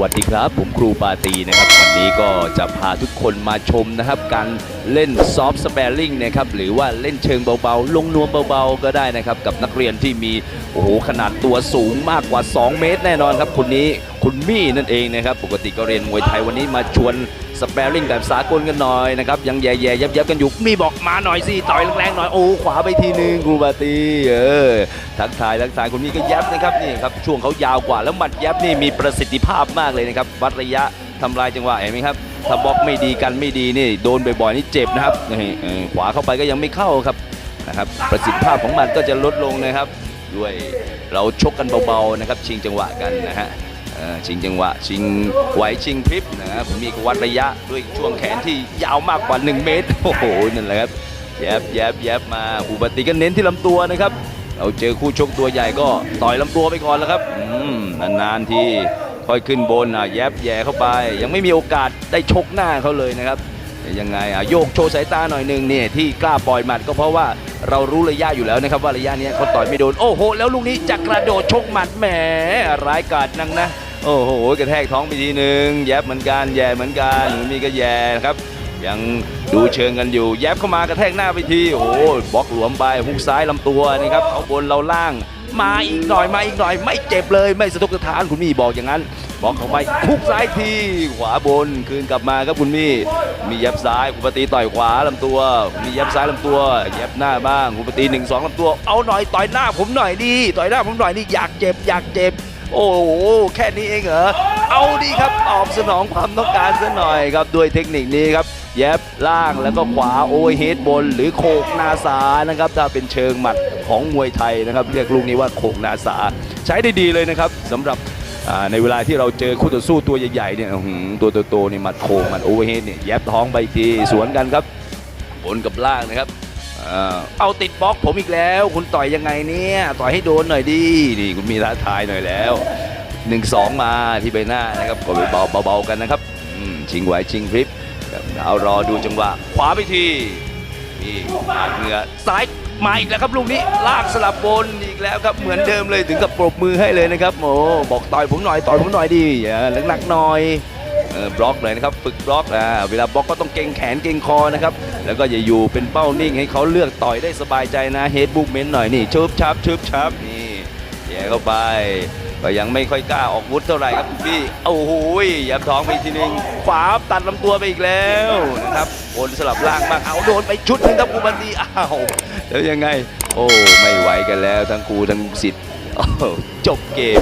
วัสดีครับ ผมครูปาตีนะครับ วันนี้ก็จะพาทุกคนมาชมนะครับ การเล่นซอฟต์สเปรลิงนะครับ หรือว่าเล่นเชิงเบาๆ ลงนวมเบาๆ ก็ได้นะครับ กับนักเรียนที่มี โอ้โห ขนาดตัวสูงมากกว่า 2 เมตรแน่นอนครับคนนี้ คุณมี่นั่นเองนะครับปกติก็เรียนมวยไทยวันนี้มาชวนสเปรลิงแบบสากลกันหน่อยนะครับยังแย่ๆยับๆกันอยู่มี่บอกมาหน่อยสิต่อยแรงๆหน่อยโอ้ขวาไปทีนึงครูปาตีเออทักทายทักทายคุณมี่ก็ยับนะครับนี่ครับช่วงเขายาวกว่าแล้วหมัดยับนี่มีประสิทธิภาพมากเลยนะครับวัดระยะทำลายจังหวะเห็นไหมครับถ้าบล็อกไม่ดีกันไม่ดีนี่โดนบ่อยๆนี่เจ็บนะครับขวาเข้าไปก็ยังไม่เข้าครับนะครับประสิทธิภาพของมันก็จะลดลงนะครับ ด้วยเราชกกันเบาๆนะครับชิงจังหวะกันนะฮะ ชิงจังหวะ ชิงไหวชิงพริบนะครับผมมีกวัดระยะด้วยช่วงแขนที่ยาวมากกว่า 1 เมตร โอ้โหนั่นแหละครับแยบแยบแยบมาอุบัติก็เน้นที่ลำตัวนะครับ เราเจอคู่ชกตัวใหญ่ก็ต่อยลำตัวไปก่อนแล้วครับนานๆที่ค่อยขึ้นบนอะแยบแย่เข้าไป ยังไม่มีโอกาสได้ชกหน้าเขาเลยนะครับยังไงอะโยกโชว์สายตาหน่อยหนึ่งเนี่ยที่กล้าปล่อยหมัดก็เพราะว่าเรารู้ระยะอยู่แล้วนะครับว่าระยะนี้เขาต่อยไม่โดน โอ้โห แล้วลูกนี้จะกระโดดชกหมัดแหมร้ายกาจนังนะ โอ้โหกระแทกท้องไปทีหนึ่งแยบเหมือนกันแย่เหมือนกันมีก็แย่นะครับ ยังดูเชิงกันอยู่ แยบเข้ามากระแทกหน้าไปทีโอ้บล็อกหลวมไปฮุกซ้ายลำตัวนะครับเขาบนเราล่าง มาอีกหน่อยมาอีกหน่อย ไม่เจ็บเลยไม่สะทกสะท้านคุณมี่บอกอย่างนั้นบล็อกเข้าไปฮุกซ้ายทีขวาบนคืนกลับมาครับคุณมี่มีแยบซ้ายคุณปฏิต่อยขวาลำตัว มีแยบซ้ายลำตัวแยบหน้าบ้างคุณปฏิหนึ่งสองลำตัวเอาหน่อยต่อยหน้าผมหน่อยดิต่อยหน้าผมหน่อยนี่อยากเจ็บอยากเจ็บ โอ้โหแค่นี้เองเหรอเอาดีครับตอบสนองความต้องการซะหน่อยครับด้วยเทคนิคนี้ครับแยบล่างแล้วก็ขวาโอเวอร์เฮดบน หรือโขกนาสานะครับถ้าเป็นเชิงหมัดของมวยไทยนะครับเรียกลูกนี้ว่าโขกนาสา ใช้ได้ดีเลยนะครับสำหรับในเวลาที่เราเจอคู่ต่อสู้ตัวใหญ่ๆเนี่ยตัวโตๆนี่หมัดโขกหมัดโอเวอร์เฮดเนี่ยแยบท้องไปอีกทีสวนกันครับบนกับล่างนะครับ เอาติดบล็อกผมอีกแล้ว คุณต่อยยังไงเนี่ยต่อยให้โดนหน่อยดินี่คุณมีท้าทายหน่อยแล้ว1นสองมาที่ใบหน้านะครับก็เบาเบาๆกันนะครับชิงไหวชิงพริบเอารอดูจังหวะขวาไปทีนี่ปาดเหงื่อซ้ายมาอีกแล้วครับลูกนี้ลากสลับบนอีกแล้วครับเหมือนเดิมเลยถึงกับปรบมือให้เลยนะครับโอ้บอกต่อยผมหน่อยต่อยผมหน่อยดิอย่าหนักหน่อย บล็อกเลยนะครับฝึกบล็อกอ่าเวลาบล็อกก็ต้องเก่งแขนเก่งคอนะครับแล้วก็อย่าอยู่เป็นเป้านิ่งให้เขาเลือกต่อยได้สบายใจนะเฮดบุกเมนหน่อยนี่ชุบชับชุบชับนี่แย่เข้าไปก็ยังไม่ค่อยกล้าออกวุธเท่าไหร่ครับคุณพี่โอ้โหยับท้องไปทีหนึงฝาตัดลำตัวไปอีกแล้วนะครับบนสลับล่างบ้างเอาโดนไปชุดนึงครับอุบันดีอ้าวแล้วยังไง โอ้ไม่ไหวกันแล้วทั้งครูทั้งสิทธิ์จบเกม